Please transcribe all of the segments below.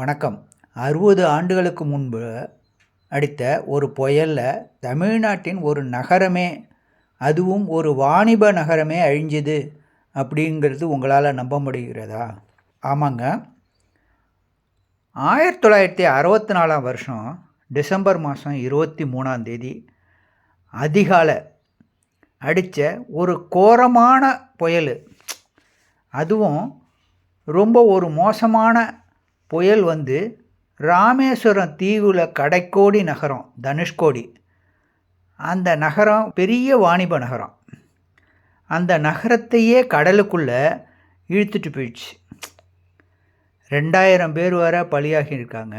வணக்கம். அறுபது ஆண்டுகளுக்கு முன்பு அடித்த ஒரு புயலில் தமிழ்நாட்டின் ஒரு நகரமே அதுவும் ஒரு வாணிப நகரமே அழிஞ்சுது அப்படிங்கிறது உங்களால் நம்ப முடிகிறதா? ஆமாங்க. ஆயிரத்தி தொள்ளாயிரத்தி அறுபத்தி நாலாம் வருஷம் டிசம்பர் மாதம் இருபத்தி மூணாம் தேதி அதிகாலை அடித்த ஒரு கோரமான புயல். அதுவும் ரொம்ப ஒரு மோசமான புயல் வந்து ராமேஸ்வரம் தீவில் கடைக்கோடி நகரம் தனுஷ்கோடி. அந்த நகரம் பெரிய வாணிப நகரம். அந்த நகரத்தையே கடலுக்குள்ளே இழுத்துட்டு போயிடுச்சு. ரெண்டாயிரம் பேர் வர பலியாகி இருக்காங்க.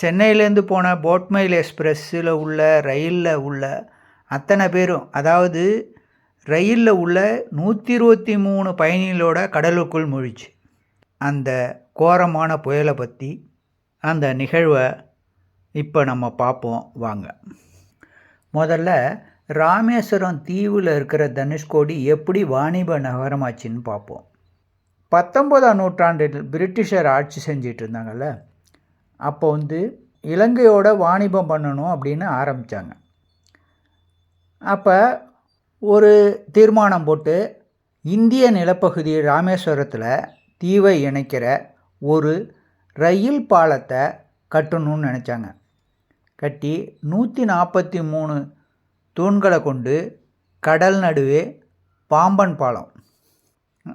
சென்னையிலேருந்து போன போட்மெயில் எக்ஸ்பிரஸில் உள்ள ரயிலில் உள்ள அத்தனை பேரும் அதாவது ரயிலில் உள்ள நூற்றி இருபத்தி மூணு பயணிகளோட கடலுக்குள் முழிச்சு. அந்த கோரமான புயலை பற்றி அந்த நிகழ்வை இப்போ நம்ம பார்ப்போம். வாங்க. முதல்ல ராமேஸ்வரம் தீவில் இருக்கிற தனுஷ்கோடி எப்படி வாணிப நகரமாச்சுன்னு பார்ப்போம். பத்தொன்பதாம் நூற்றாண்டில் பிரிட்டிஷர் ஆட்சி செஞ்சிட்டு இருந்தாங்கல்ல அப்போ வந்து இலங்கையோட வாணிபம் பண்ணணும் அப்படின்னு ஆரம்பித்தாங்க அப்போ ஒரு தீர்மானம் போட்டு இந்திய நிலப்பகுதி ராமேஸ்வரத்தில் தீவை இணைக்கிற ஒரு ரயில் பாலத்தை கட்டணும்னு நினச்சாங்க. கட்டி நூற்றி நாற்பத்தி மூணு தூண்களை கொண்டு கடல் நடுவே பாம்பன் பாலம்.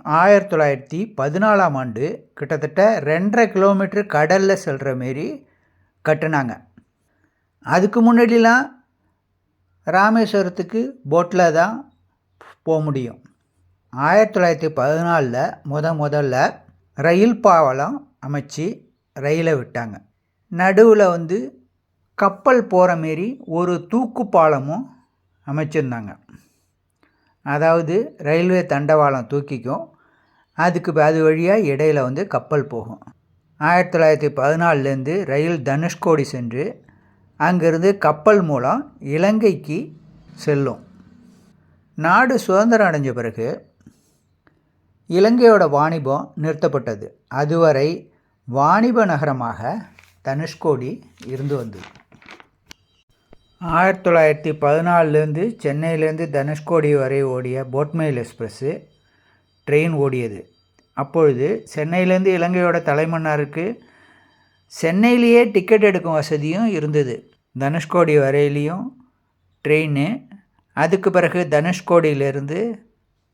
ஆயிரத்தி தொள்ளாயிரத்தி பதினாலாம் ஆண்டு கிட்டத்தட்ட ரெண்டரை கிலோமீட்டர் கடலில் செல்கிற மாரி கட்டினாங்க. அதுக்கு முன்னாடிலாம் ராமேஸ்வரத்துக்கு போட்டில் தான் போக முடியும். ஆயிரத்தி தொள்ளாயிரத்தி பதினாலில் முத முதல்ல ரயில் பாவலம் அமைச்சு ரயிலை விட்டாங்க. நடுவில் வந்து கப்பல் போகிற மாரி ஒரு தூக்கு பாலமும் அமைச்சிருந்தாங்க. அதாவது ரயில்வே தண்டவாளம் தூக்கிக்கும். அதுக்கு அது வழியாக இடையில் வந்து கப்பல் போகும். ஆயிரத்தி தொள்ளாயிரத்தி பதினாலேருந்து ரயில் தனுஷ்கோடி சென்று அங்கேருந்து கப்பல் மூலம் இலங்கைக்கு செல்லும். நாடு சுதந்திரம் அடைஞ்ச பிறகு இலங்கையோட வாணிபம் நிறுத்தப்பட்டது. அதுவரை வாணிப நகரமாக தனுஷ்கோடி இருந்து வந்தது. ஆயிரத்தி தொள்ளாயிரத்தி பதினாலுலேருந்து சென்னையிலேருந்து தனுஷ்கோடி வரை ஓடிய போட்மெயில் எக்ஸ்பிரஸ்ஸு ட்ரெயின் ஓடியது. அப்பொழுது சென்னையிலேருந்து இலங்கையோட தலைமன்னாருக்கு சென்னையிலேயே டிக்கெட் எடுக்கும் வசதியும் இருந்தது. தனுஷ்கோடி வரையிலையும் ட்ரெயின் அதுக்கு பிறகு தனுஷ்கோடியிலேருந்து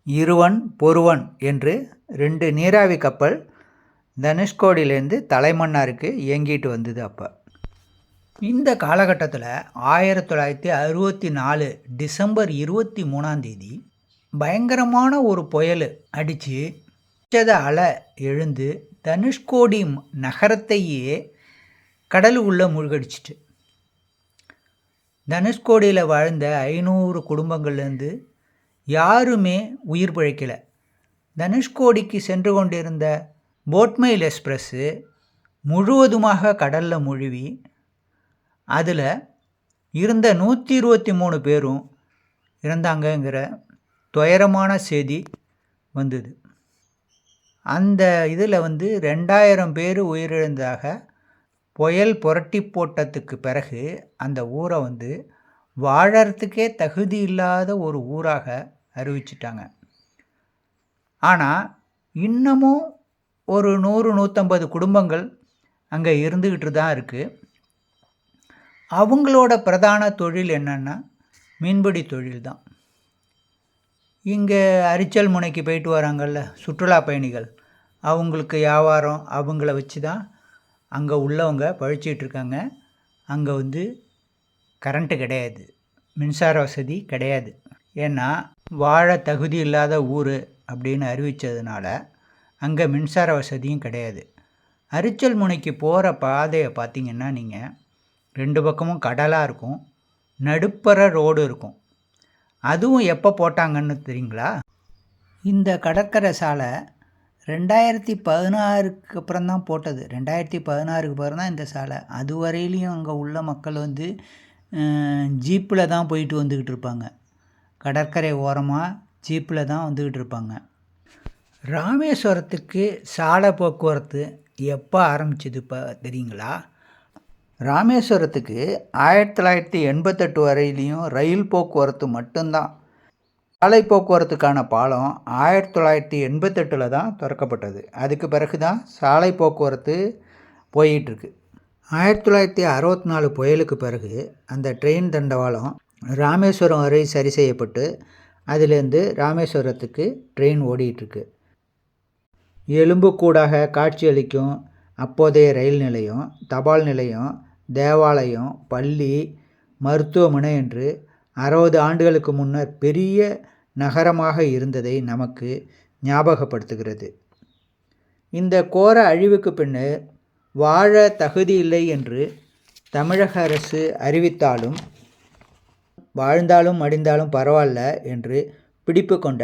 இருவன் பொருவன் என்று ரெண்டு நீராவி கப்பல் தனுஷ்கோடியிலேருந்து தலைமன்னாருக்கு இயங்கிட்டு வந்தது அப்போ. இந்த காலகட்டத்தில் ஆயிரத்தி தொள்ளாயிரத்தி அறுபத்தி நாலு டிசம்பர் இருபத்தி மூணாம் தேதி பயங்கரமான ஒரு புயல் அடித்து உச்சத அலை எழுந்து தனுஷ்கோடி நகரத்தையே கடலுக்குள்ளே மூழ்கடிச்சிட்டு. தனுஷ்கோடியில் வாழ்ந்த ஐநூறு குடும்பங்கள்லேருந்து யாருமே உயிர் பிழைக்கலை. தனுஷ்கோடிக்கு சென்று கொண்டிருந்த போட்மெயில் எக்ஸ்பிரஸ்ஸு முழுவதுமாக கடலில் முழுவி அதில் இருந்த நூற்றி இருபத்தி மூணு பேரும் இறந்தாங்கங்கிற துயரமான செய்தி வந்தது. அந்த இதில் வந்து ரெண்டாயிரம் பேர் உயிரிழந்ததாக புயல் புரட்டி போட்டத்துக்கு பிறகு அந்த ஊரை வந்து வாழறதுக்கே தகுதி இல்லாத ஒரு ஊராக அறிவிச்சிட்டாங்க. ஆனால் இன்னமும் ஒரு நூறு நூற்றம்பது குடும்பங்கள் அங்கே இருந்துக்கிட்டு தான் இருக்குது அவங்களோட பிரதான தொழில் என்னென்னா மீன்பிடி தொழில் தான். இங்கே அரிச்சல் முனைக்கு போயிட்டு வராங்கல்ல சுற்றுலா பயணிகள். அவங்களுக்கு வியாபாரம் அவங்கள வச்சு தான் அங்கே உள்ளவங்க பழிச்சிட்டு இருக்காங்க. அங்கே வந்து கரண்ட்டு கிடையாது. மின்சார வசதி கிடையாது. ஏன்னா வாழ தகுதி இல்லாத ஊர் அப்படின்னு அறிவித்ததுனால அங்கே மின்சார வசதியும் கிடையாது. அரிச்சல் முனைக்கு போகிற பாதையை பார்த்தீங்கன்னா நீங்கள் ரெண்டு பக்கமும் கடலாக இருக்கும். நடுப்பற ரோடு இருக்கும். அதுவும் எப்போ போட்டாங்கன்னு தெரியுங்களா? இந்த கடற்கரை சாலை ரெண்டாயிரத்தி பதினாறுக்கு அப்புறம் தான் போட்டது. ரெண்டாயிரத்தி பதினாறுக்கு அப்புறம் தான் இந்த சாலை. அது வரையிலையும் அங்கே உள்ள மக்கள் வந்து ஜீப்பில் தான் போயிட்டு வந்துக்கிட்டு இருப்பாங்க. கடற்கரை ஓரமாக ஜீப்பில் தான் வந்துக்கிட்டு இருப்பாங்க. ராமேஸ்வரத்துக்கு சாலை போக்குவரத்து எப்போ ஆரம்பிச்சது இப்போ தெரியுங்களா? ராமேஸ்வரத்துக்கு ஆயிரத்தி தொள்ளாயிரத்தி எண்பத்தெட்டு வரையிலையும் ரயில் போக்குவரத்து மட்டும்தான். சாலை போக்குவரத்துக்கான பாலம் ஆயிரத்தி தொள்ளாயிரத்தி எண்பத்தெட்டில் தான் திறக்கப்பட்டது. அதுக்கு பிறகு தான் சாலை போக்குவரத்து போயிட்டுருக்கு ஆயிரத்தி தொள்ளாயிரத்தி அறுபத்தி நாலு புயலுக்கு பிறகு அந்த ட்ரெயின் தண்டவாளம் ராமேஸ்வரம் வரை சரி செய்யப்பட்டு அதிலேருந்து ராமேஸ்வரத்துக்கு ட்ரெயின் ஓடிட்டுருக்கு எலும்புக்கூடாக காட்சியளிக்கும் அப்போதைய ரயில் நிலையம் தபால் நிலையம் தேவாலயம் பள்ளி மருத்துவமனை என்று அறுபது ஆண்டுகளுக்கு முன்னர் பெரிய நகரமாக இருந்ததை நமக்கு ஞாபகப்படுத்துகிறது. இந்த கோர அழிவுக்கு பின்னர் வாழ தகுதியில்லை என்று தமிழக அரசு அறிவித்தாலும் வாழ்ந்தாலும் மடிந்தாலும் பரவாயில்ல என்று பிடிப்பு கொண்ட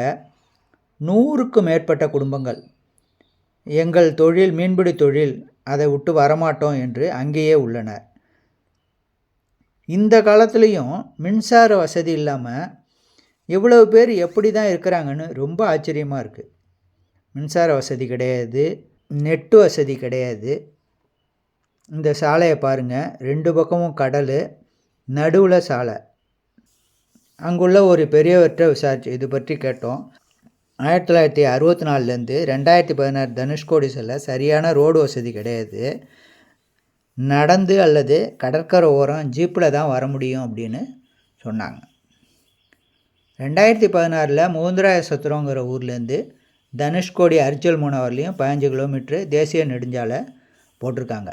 நூறுக்கும் மேற்பட்ட குடும்பங்கள் எங்கள் தொழில் மீன்பிடி தொழில் அதை விட்டு வரமாட்டோம் என்று அங்கேயே உள்ளனர். இந்த காலத்துலேயும் மின்சார வசதி இல்லாமல் எவ்வளவு பேர் எப்படி தான் இருக்கிறாங்கன்னு ரொம்ப ஆச்சரியமாக இருக்குது மின்சார வசதி கிடையாது நெட்டு வசதி கிடையாது. இந்த சாலையை பாருங்கள் ரெண்டு பக்கமும் கடல் நடுவில் சாலை. அங்குள்ள ஒரு பெரியவற்றை விசாரிச்சு இது பற்றி கேட்டோம். ஆயிரத்தி தொள்ளாயிரத்தி அறுபத்தி நாலுலேருந்து ரெண்டாயிரத்தி பதினாறு தனுஷ்கோடி செல்ல சரியான ரோடு வசதி கிடையாது. நடந்து அல்லது கடற்கரை ஓரம் ஜீப்பில் தான் வர முடியும் அப்படின்னு சொன்னாங்க. ரெண்டாயிரத்தி பதினாறில் முகுந்தராய சத்திரங்கிற ஊர்லேருந்து தனுஷ்கோடி அரிச்சல் மூணவர்லேயும் பதினஞ்சு கிலோமீட்ரு தேசிய நெடுஞ்சாலை போட்டிருக்காங்க.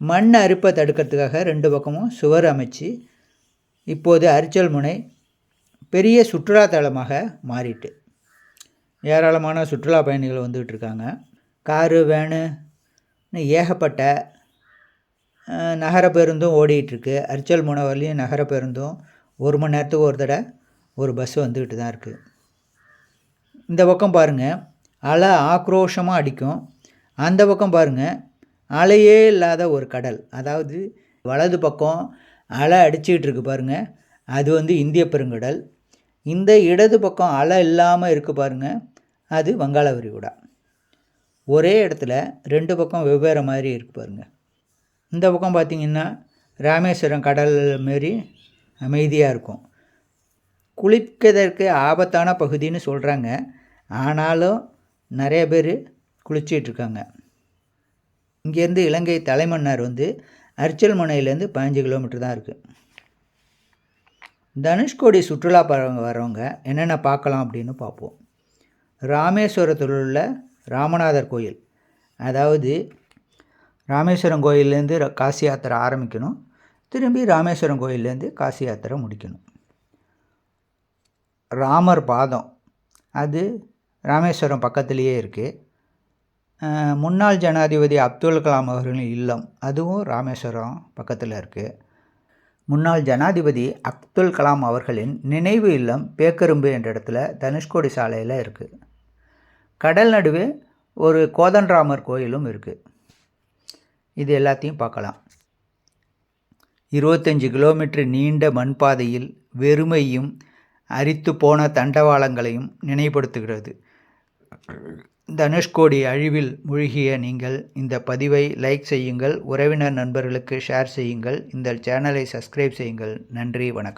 மண் அரிப்பை தடுக்கிறதுக்காக ரெண்டு பக்கமும் சுவர் அமைச்சு இப்போது அரிச்சல் முனை பெரிய சுற்றுலாத்தலமாக மாறிட்டு. ஏராளமான சுற்றுலா பயணிகள் வந்துக்கிட்டு இருக்காங்க. காரு வேனு ஏகப்பட்ட நகர பேருந்தும் ஓடிக்கிட்டுருக்கு அரிச்சல் முனை வரலையும் நகர பேருந்தும் ஒரு மணி நேரத்துக்கு ஒரு தடவை ஒரு பஸ் வந்துக்கிட்டு தான் இருக்குது இந்த பக்கம் பாருங்கள் அலை ஆக்ரோஷமாக அடிக்கும். அந்த பக்கம் பாருங்கள் அலையே இல்லாத ஒரு கடல். அதாவது வலது பக்கம் அலை அடிச்சுக்கிட்டு இருக்கு பாருங்கள் அது வந்து இந்திய பெருங்கடல். இந்த இடது பக்கம் அலை இல்லாமல் இருக்குது பாருங்கள் அது வங்காள விரிகுடா ஒரே இடத்துல ரெண்டு பக்கம் வெவ்வேறு மாதிரி இருக்குது பாருங்கள் இந்த பக்கம் பார்த்திங்கன்னா ராமேஸ்வரம் கடல் மாரி அமைதியாக இருக்கும். குளிப்பதற்கு ஆபத்தான பகுதின்னு சொல்கிறாங்க ஆனாலும் நிறைய பேர் குளிச்சிட்ருக்காங்க இங்கேருந்து இலங்கை தலைமன்னார் வந்து அரிச்சல் முனையிலேருந்து பதினஞ்சு கிலோமீட்டர் தான் இருக்குது தனுஷ்கோடி சுற்றுலா பறவங்க வரவங்க என்னென்ன பார்க்கலாம் அப்படின்னு பார்ப்போம். ராமேஸ்வரத்தில் உள்ள ராமநாதர் கோயில். அதாவது ராமேஸ்வரம் கோயிலேருந்து காசி யாத்திரை ஆரம்பிக்கணும். திரும்பி ராமேஸ்வரம் கோயிலேருந்து காசி யாத்திரை முடிக்கணும். ராமர் பாதம். அது ராமேஸ்வரம் பக்கத்துலேயே இருக்குது முன்னாள் ஜனாதிபதி அப்துல் கலாம் அவர்களின் இல்லம் அதுவும் ராமேஸ்வரம் பக்கத்தில் இருக்குது முன்னாள் ஜனாதிபதி அப்துல் கலாம் அவர்களின் நினைவு இல்லம் பேக்கரும்பு என்ற இடத்துல தனுஷ்கோடி சாலையில் இருக்குது கடல் நடுவே ஒரு கோதண்டராமர் கோயிலும் இருக்குது இது எல்லாத்தையும் பார்க்கலாம். இருபத்தஞ்சி கிலோமீட்டர் நீண்ட மண்பாதையில் வெறுமையும் அரித்து போன தண்டவாளங்களையும் நினைவுபடுத்துகிறது. தனுஷ்கோடி அழிவில் மூழ்கிய நீங்கள் இந்த பதிவை லைக் செய்யுங்கள். உறவினர் நண்பர்களுக்கு ஷேர் செய்யுங்கள். இந்த சேனலை சப்ஸ்கிரைப் செய்யுங்கள். நன்றி வணக்கம்.